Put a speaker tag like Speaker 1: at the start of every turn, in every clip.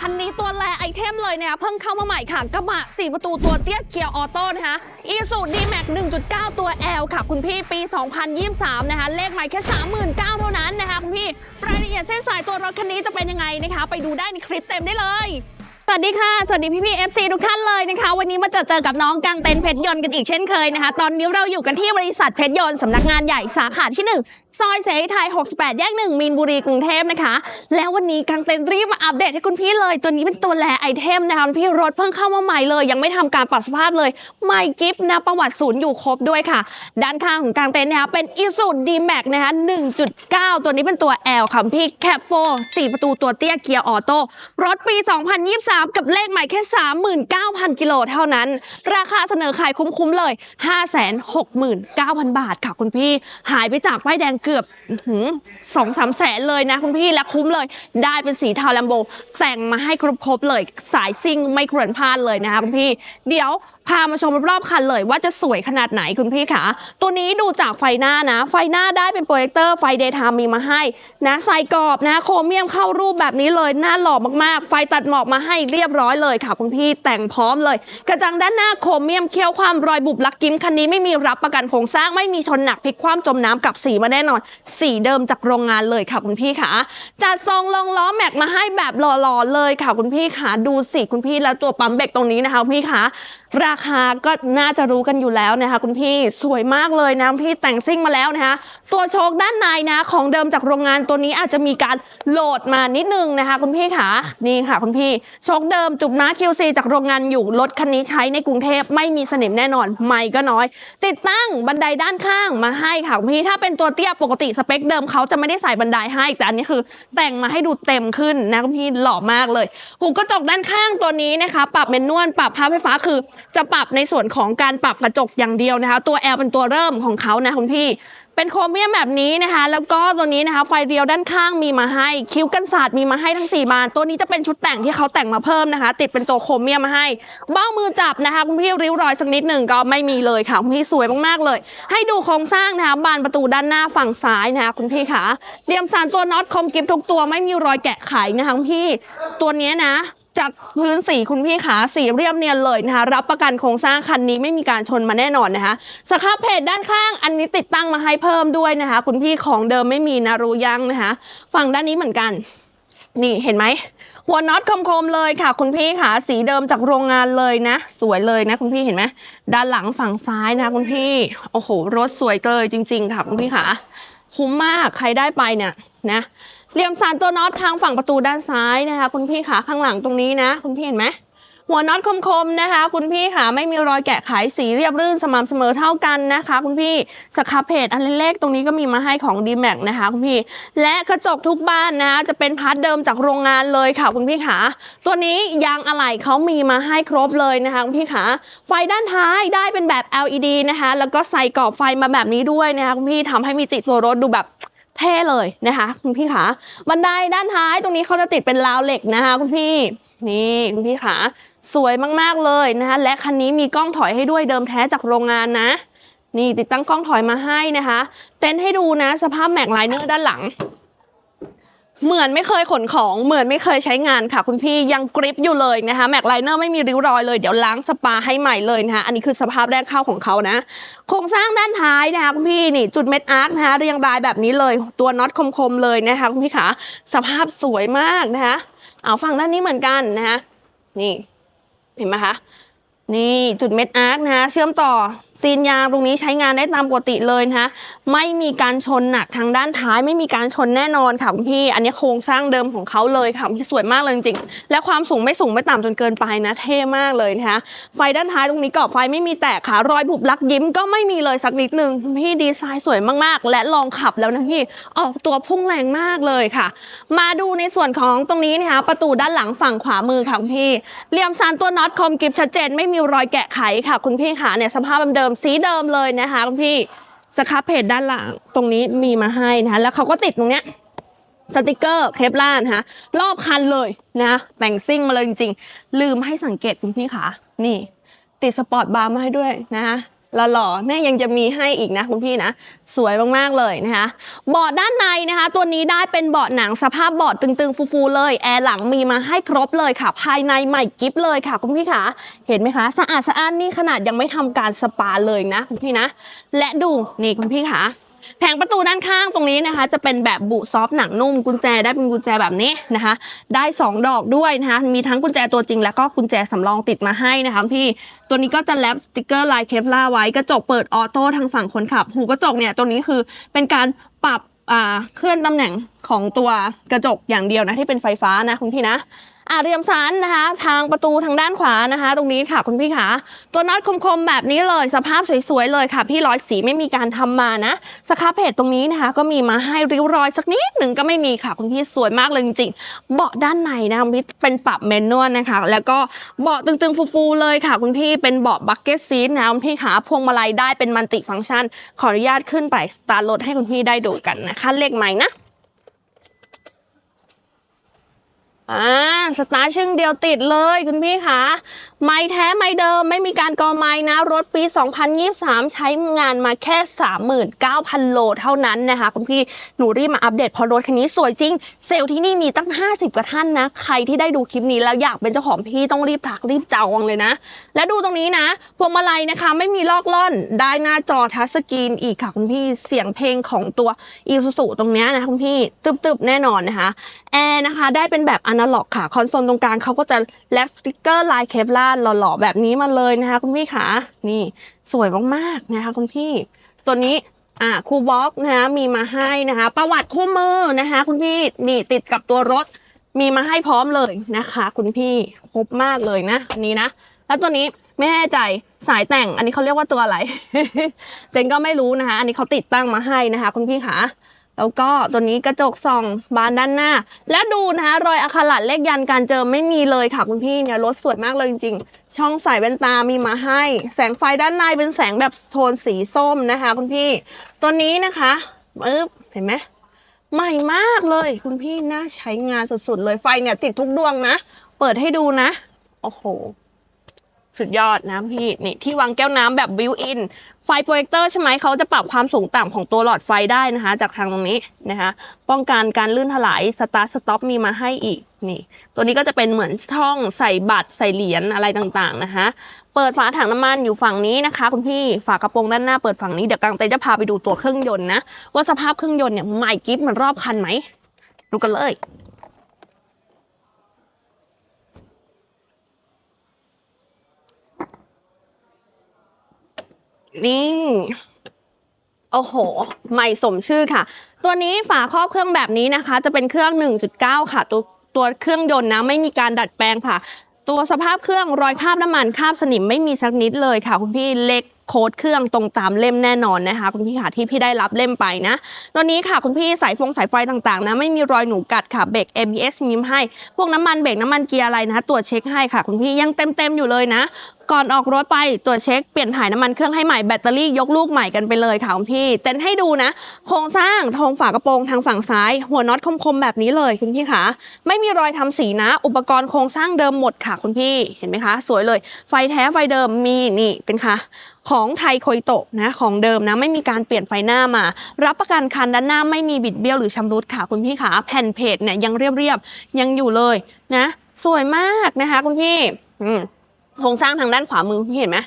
Speaker 1: คันนี้ตัวแรไอเทมเลยนะคะเพิ่งเข้ามาใหม่ค่ะ กระบะ 4 ประตูตัวเจี๊ยบเกียร์ออโต้นะคะอีซูดีแม็ก1.9 ตัว L ค่ะ คุณพี่ปี 2023 นะคะ เลขใหม่แค่ 39,000เท่านั้นนะคะคุณพี่รายละเอียดเส้นสายตัวรถคันนี้จะเป็นยังไงนะคะ ไปดูได้ในคลิปเต็มได้เลยสวัสดีค่ะ สวัสดีพี่พี่ FC ทุกท่านเลยนะคะ วันนี้มาเจอเจอกับน้องกางเต็นเพชรยนต์กันอีกเช่นเคยนะคะ ตอนนี้เราอยู่กันที่บริษัทเพชรยนต์สำนักงานใหญ่สาขาที่ 1 ซอยเสรีไทย 68 แยก1มีนบุรีกรุงเทพนะคะ แล้ววันนี้กางเต็นท์รีบมาอัปเดตให้คุณพี่เลย ตัวนี้เป็นตัวแลไอเทมนะคะพี่รถเพิ่งเข้ามาใหม่เลย ยังไม่ทำการปรับสภาพเลยใหม่กิฟต์นะประวัติศูนย์อยู่ครบด้วยค่ะ ด้านข้างของกางเต็นท์นะคะเป็นอีซูดีแม็กนะคะ 1.9 ตัวนี้เป็นตัว L ค่ะพี่แคปโฟ4ประตูตัวเตี้ยเกียร์ออโต้รถปี 2023 กับเลขใหม่แค่ 39,000 กิโลเท่านั้น ราคาเสนอขายคุ้มๆเลย 569,000 บาทค่ะคุณพี่หายไปจากป้ายแดงเกือบสองสามแสนเลยนะคุณพี่และคุ้มเลย ได้เป็นสีเทาแลมโบแต่งมาให้ครบๆเลย สายซิ่งไม่ควรพลาดเลยนะคะคุณพี่ เดี๋ยวพามาชมรอบๆคันเลยว่าจะสวยขนาดไหนคุณพี่คะตัวนี้ดูจากไฟหน้านะ ไฟหน้าได้เป็นโปรเจคเตอร์ไฟเดย์ไทม์มีมาให้ นะใส่กรอบนะ โครเมียมเข้ารูปแบบนี้เลยหน้าหล่อมากๆ ไฟตัดหมอกมาให้เรียบร้อยเลยค่ะคุณพี่แต่งพร้อมเลย กระจังด้านหน้าโครเมียมเคี้ยวความรอยบุบลักกิ้มคันนี้ไม่มีรับประกันโครงสร้างไม่มีชนหนักพลิกคว่ำจมน้ำกับสีมาแน่นอน สีเดิมจากโรงงานเลยค่ะคุณพี่คะจัดทรงลงล้อแม็กมาให้แบบหล่อๆเลยค่ะคุณพี่คะดูสิคุณพี่แล้วตัวปั๊มเบรกตรงนี้นะคะพี่คะ ราคาก็น่าจะรู้กันอยู่แล้วนะคะคุณพี่สวยมากเลยนะพี่แต่งซิ่งมาแล้วนะคะตัวโชคด้านในนะของเดิมจากโรงงานตัวนี้อาจจะมีการโหลดมานิดนึงนะคะคุณพี่ค่ะนี่ค่ะคุณพี่โชคเดิมจุกนะ QC จากโรงงานอยู่รถคันนี้ใช้ในกรุงเทพไม่มีสนิมแน่นอนไม่ก็น้อย ติดตั้งบันไดด้านข้างมาให้ค่ะคุณพี่ถ้าเป็นตัวเตี้ยปกติสเปคเดิมเขาจะไม่ได้ใส่บันไดให้แต่อันนี้คือ แต่งมาให้ดูเต็มขึ้นนะคุณพี่หล่อมากเลย หูกระจกด้านข้างตัวนี้นะคะ ปรับเมนนวลปรับภาพไฟฟ้าคือจะปรับในส่วนของการปรับกระจกอย่างเดียวนะคะ ตัว L เป็นตัวเริ่มของเขานะคุณพี่เป็นโครเมียมแบบนี้นะคะ แล้วก็ตัวนี้นะคะ ไฟเรียวด้านข้างมีมาให้ คิ้วกันศาสตร์มีมาให้ทั้ง 4 บาน ตัวนี้จะเป็นชุดแต่งที่เขาแต่งมาเพิ่มนะคะ ติดเป็นตัวโครเมียมมาให้ เบ้ามือจับนะคะคุณพี่ริ้วรอยสักนิดหนึ่งก็ไม่มีเลยค่ะคุณพี่สวยมากๆเลย ให้ดูโครงสร้างนะคะ บานประตูด้านหน้าฝั่งซ้ายนะคะคุณพี่ค่ะเรียมสารตัวน็อตคมกิฟทุกตัวไม่มีรอยแกะไขนะคะคุณพี่ ตัวนี้นะ จัดพื้นสีคุณพี่ขาสีเรียบเนียนเลยนะคะ รับประกันโครงสร้างคันนี้ไม่มีการชนมาแน่นอนนะคะสครับเพจด้านข้าง อันนี้ติดตั้งมาให้เพิ่มด้วยนะคะ คุณพี่ของเดิมไม่มีนะรู้ยังนะคะ ฝั่งด้านนี้เหมือนกันนี่เห็นไหมหัวน็อตคมๆเลยค่ะ คุณพี่ค่ะ สีเดิมจากโรงงานเลยนะ สวยเลยนะ คุณพี่เห็นไหมด้านหลังฝั่งซ้ายนะ คุณพี่โอ้โหรถสวยเลยจริง ๆ ค่ะ คุณพี่ค่ะ คุ้มมากใครได้ไปเนี่ยนะ เหลี่ยมสารตัวน็อตทางฝั่งประตูด้านซ้ายนะคะ คุณพี่ขาข้างหลังตรงนี้นะ คุณพี่เห็นไหมหัวน็อตคมๆนะคะ คุณพี่ขาไม่มีรอยแกะไขสีเรียบรื่นสม่ำเสมอเท่ากันนะคะ คุณพี่สครับเพจอันเล็กๆตรงนี้ก็มีมาให้ของ d m a x นะคะ คุณพี่ และกระจกทุกบ้านนะคะจะเป็นพาร์ทเดิมจากโรงงานเลยค่ะ คุณพี่ขาตัวนี้ยางอะไหล่เขามีมาให้ครบเลยนะคะ คุณพี่ขาไฟด้านท้ายได้เป็นแบบ LED นะคะ แล้วก็ใส่กรอบไฟมาแบบนี้ด้วยนะคะคุณพี่ทำให้มีติดตัวรถดูแบบ เท่เลยนะคะคุณพี่ขาบันไดด้านท้ายตรงนี้เขาจะติดเป็นราวเหล็กนะคะคุณพี่นี่คุณพี่ขาสวยมากๆเลยนะคะและคันนี้มีกล้องถอยให้ด้วยเดิมแท้จากโรงงานนะ นี่ติดตั้งกล้องถอยมาให้นะคะ เต้นให้ดูนะ สภาพแม็กไลเนอร์ด้านหลัง เหมือนไม่เคยขนของเหมือนไม่เคยใช้งานค่ะ คุณพี่ยังกริปอยู่เลยนะคะแม็กไลเนอร์ไม่มีริ้วรอยเลยเดี๋ยวล้างสปาให้ใหม่เลยนะคะอันนี้คือสภาพแรกเข้าของเขานะโครงสร้างด้านท้ายนะคะคุณพี่นี่จุดเม็ดอาร์คนะคะเรียงรายแบบนี้เลยตัวน็อตคมๆเลยนะคะคุณพี่ขาสภาพสวยมากนะคะเอาฝั่งด้านนี้เหมือนกันนะคะนี่เห็นไหมคะนี่จุดเม็ดอาร์คนะคะเชื่อมต่อซีนยางตรงนี้ใช้งานได้ตามปกติเลยนะคะไม่มีการชนหนักทางด้านท้าย ไม่มีการชนแน่นอนค่ะคุณพี่อันนี้โครงสร้างเดิมของเขาเลยค่ะคุณพี่สวยมากเลยจริงๆและความสูงไม่สูงไม่ต่ำจนเกินไปนะเท่มากเลยนะคะไฟด้านท้ายตรงนี้กรอบไฟไม่มีแตกค่ะรอยบุบลักยิ้มก็ไม่มีเลยสักนิดนึงคุณพี่ดีไซน์สวยมากๆ และลองขับแล้วนะพี่ออกตัวพุ่งแรงมากเลยค่ะ มาดูในส่วนของตรงนี้นะคะประตูด้านหลังฝั่งขวามือค่ะคุณพี่เหลี่ยมสารตัวน็อตคมกริบชัดเจนไม่มีรอยแกะไขค่ะคุณพี่ค่ะเนี่ยสภาพเดิมๆสีเดิมเลยนะคะคุณพี่สครับเพจด้านหลังตรงนี้มีมาให้นะคะแล้วเขาก็ติดตรงเนี้ยสติกเกอร์เคปลานะคะรอบคันเลยนะแต่งซิ่งมาเลยจริงๆ ลืมให้สังเกตคุณพี่ขานี่ ติดสปอร์ตบาร์มาให้ด้วยนะคะ หล่อๆเนี่ยยังจะมีให้อีกนะคุณพี่นะ สวยมากๆเลยนะคะเบาะด้านในนะคะ ตัวนี้ได้เป็นเบาะหนังสภาพเบาะตึงๆ ฟูๆเลย แอร์หลังมีมาให้ครบเลยค่ะ ภายในใหม่กิฟเลยค่ะ คุณพี่คะเห็นไหมคะ สะอาดสะอ้านนี่ขนาดยังไม่ทำการสปาเลยนะคุณพี่นะ และดูนี่คุณพี่คะ แผงประตูด้านข้างตรงนี้นะคะ จะเป็นแบบบุซอฟหนังนุ่มกุญแจได้เป็นกุญแจแบบนี้นะคะ ได้ 2 ดอกด้วยนะคะ มีทั้งกุญแจตัวจริง แล้วก็กุญแจสำรองติดมาให้นะคะพี่ตัวนี้ก็จะแลปสติกเกอร์ลายเคปลาไว้กระจกเปิดออโต้ทางฝั่งคนขับ หูกระจกเนี่ยตัวนี้คือเป็นการปรับเคลื่อนตำแหน่งของตัวกระจกอย่างเดียวนะที่เป็นไฟฟ้านะคุณพี่นะอ่าเรียมซันนะคะ ทางประตูทางด้านขวานะคะ ตรงนี้ค่ะคุณพี่คะตัวน็อตคมๆแบบนี้เลย สภาพสวยๆเลยค่ะ พี่ร้อยสีไม่มีการทำมานะสครับเพจตรงนี้นะคะ ก็มีมาให้ริ้วรอยสักนิดหนึ่งก็ไม่มีค่ะคุณพี่สวยมากเลยจริงๆเบาะด้านในนะคุณพี่เป็นปรับแมนนวลนะคะ แล้วก็เบาะตึงๆฟูๆเลยค่ะ คุณพี่เป็นเบาะบักเก็ตซีทนะคุณพี่ขาพวงมาลัยได้เป็นมัลติฟังก์ชัน ขออนุญาตขึ้นไปสตาร์ทรถให้คุณพี่ได้ดูกันนะคะเลขใหม่นะ อ่าสตาร์ทชึ่งเดียวติดเลยคุณพี่คะ ไม่แท้ไม่เดิมไม่มีการกอไม้นะ รถปี 2023 ใช้งานมาแค่ 39,000 โลเท่านั้นนะคะ คุณพี่หนูรีบมาอัปเดตเพราะรถคันนี้สวยจริง เซลล์ที่นี่มีตั้ง 50 กว่าท่านนะ ใครที่ได้ดูคลิปนี้แล้วอยากเป็นเจ้าของพี่ต้องรีบทักรีบจองเลยนะ และดูตรงนี้นะ พวงมาลัยนะคะ ไม่มีลอกล่อนได้หน้าจอทัชสกรีนอีกค่ะคุณพี่เสียงเพลงของตัวอีซูซูตรงนี้นะคุณพี่ตึบๆแน่นอนนะคะแอร์นะคะได้เป็นแบบอนาล็อกค่ะคอนโซลตรงกลางเขาก็จะแลปสติกเกอร์ลายเคปลาร์หล่อๆแบบนี้มาเลยนะคะ คุณพี่ขานี่สวยมากๆนะคะ คุณพี่ ตัวนี้อ่าคูบ็อกนะคะมีมาให้นะคะ ประวัติคู่มือนะคะ คุณพี่นี่ติดกับตัวรถมีมาให้พร้อมเลยนะคะ คุณพี่ครบมากเลยนะอันนี้นะแล้วตัวนี้ไม่แน่ใจสายแต่งอันนี้เขาเรียกว่าตัวอะไรเจนก็ไม่รู้นะคะ อันนี้เขาติดตั้งมาให้นะคะ คุณพี่ขา แล้วก็ตัวนี้กระจกส่องบานด้านหน้า และดูนะคะรอยอักขระเลขยันการเจอไม่มีเลยค่ะคุณพี่เนี่ยรถสวยมากเลยจริงๆ ช่องใส่แว่นตามีมาให้ แสงไฟด้านในเป็นแสงแบบโทนสีส้มนะคะ คุณพี่ ตัวนี้นะคะปึ๊บเห็นไหมใหม่มากเลยคุณพี่น่าใช้งานสุดๆเลยไฟเนี่ยติดทุกดวงนะ เปิดให้ดูนะ โอ้โห สุดยอดนะพี่นี่ที่วางแก้วน้ำแบบบิวอินไฟโปรเจคเตอร์ใช่ไหมเขาจะปรับความสูงต่ำของตัวหลอดไฟได้นะคะ จากทางตรงนี้นะคะ ป้องกันการลื่นถลายสตาร์ทสต็อปมีมาให้อีกนี่ ตัวนี้ก็จะเป็นเหมือนช่องใส่บัตรใส่เหรียญอะไรต่างๆนะคะ เปิดฝาถังน้ำมันอยู่ฝั่งนี้นะคะ คุณพี่ฝากระโปรงด้านหน้าเปิดฝั่งนี้เดี๋ยวกลางเต็นท์จะพาไปดูตัวเครื่องยนต์นะว่าสภาพเครื่องยนต์เนี่ยใหม่กิฟต์เหมือนรอบคันไหมดูกันเลย นี่โอ้โห ใหม่สมชื่อค่ะ ตัวนี้ฝาครอบเครื่องแบบนี้นะคะ จะเป็นเครื่อง 1.9 ค่ะ ตัวตัวเครื่องยนต์นะไม่มีการดัดแปลงค่ะ ตัวสภาพเครื่องรอยคราบน้ำมันคราบสนิมไม่มีสักนิดเลยค่ะ คุณพี่เล็กโค้ดเครื่องตรงตามเล่มแน่นอนนะคะคุณพี่ค่ะที่พี่ได้รับเล่มไปนะตัวนี้ค่ะคุณพี่สายฟงสายไฟต่างๆนะไม่มีรอยหนูกัดค่ะเบรก ABS ยิ้มให้ พวกน้ำมันเบรกน้ำมันเกียร์อะไรนะคะตรวจเช็คให้ค่ะคุณพี่ยังเต็มๆอยู่เลยนะก่อนออกรถไปตรวจเช็คเปลี่ยนถ่ายน้ำมันเครื่องให้ใหม่แบตเตอรี่ยกลูกใหม่กันไปเลยค่ะคุณพี่เต้นให้ดูนะ โครงสร้างทองฝากระโปรงทางฝั่งซ้าย หัวน็อตคมๆแบบนี้เลยคุณพี่คะไม่มีรอยทำสีนะ อุปกรณ์โครงสร้างเดิมหมดค่ะคุณพี่เห็นไหมคะ สวยเลย ไฟแท้ไฟเดิมมีนี่เป็นค่ะของไทยโคยโตะนะของเดิมนะไม่มีการเปลี่ยนไฟหน้ามา รับประกันคันด้านหน้าไม่มีบิดเบี้ยวหรือชำรุดค่ะคุณพี่ขาแผ่นเพจเนี่ยยังเรียบๆยังอยู่เลยนะ สวยมากนะคะคุณพี่โครงสร้างทางด้านขวามือพี่เห็นไหม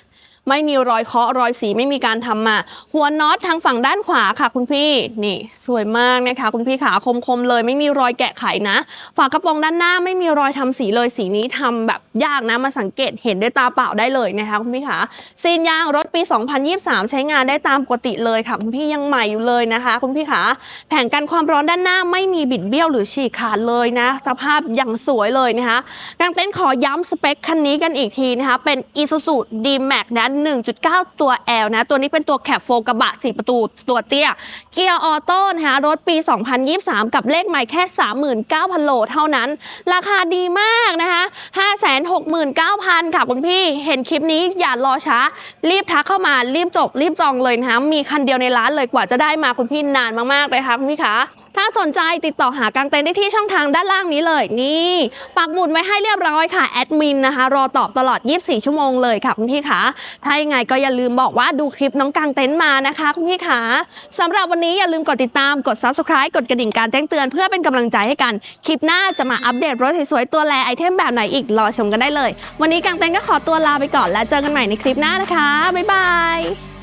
Speaker 1: ไม่มีรอยเคาะรอยสีไม่มีการทำมา หัวน็อตทางฝั่งด้านขวาค่ะคุณพี่ นี่สวยมากนะคะคุณพี่ขาคมๆเลย ไม่มีรอยแกะไขนะ ฝากระโปรงด้านหน้าไม่มีรอยทำสีเลยสีนี้ทำแบบยากนะมาสังเกตเห็นด้วยตาเปล่าได้เลยนะคะคุณพี่ขาซีนยางรถ ปี 2023 ใช้งานได้ตามปกติเลยค่ะ คุณพี่ยังใหม่อยู่เลยนะคะ คุณพี่ขาแผงกันความร้อนด้านหน้าไม่มีบิดเบี้ยวหรือฉีกขาดเลยนะ สภาพอย่างสวยเลยนะคะกางเต้นขอย้ำสเปคคันนี้กันอีกทีนะคะ เป็น Isuzu D-Max นะ 1.9 ตัว L นะ ตัวนี้เป็นตัวแคปโฟกระบะ 4 ประตูตัวเตี้ย เกียร์ออโต้นะคะรถปี 2023 กับเลขใหม่แค่ 39,000 โลเท่านั้น ราคาดีมากนะคะ569,000 ค่ะคุณพี่ เห็นคลิปนี้อย่ารอช้า รีบทักเข้ามารีบจบรีบจองเลยนะคะมีคันเดียวในร้านเลยกว่าจะได้มาคุณพี่นานมากๆเลยค่ะคุณพี่คะ ถ้าสนใจติดต่อหากางเต็นท์ได้ที่ช่องทางด้านล่างนี้เลยนี่ปักหมุดไว้ให้เรียบร้อยค่ะแอดมินนะคะ รอตอบตลอด 24 ชั่วโมงเลยค่ะคุณพี่คะถ้ายังไงก็อย่าลืมบอกว่าดูคลิปน้องกางเต็นท์มานะคะคุณพี่คะสำหรับวันนี้อย่าลืมกดติดตามกด subscribe กดกระดิ่งการแจ้งเตือนเพื่อเป็นกำลังใจให้กันคลิปหน้าจะมาอัปเดตรถสวยๆตัวแลไอเทมแบบไหนอีกรอชมกันได้เลย วันนี้กางเต็นท์ก็ขอตัวลาไปก่อนแล้วเจอกันใหม่ในคลิปหน้านะคะบ๊ายบาย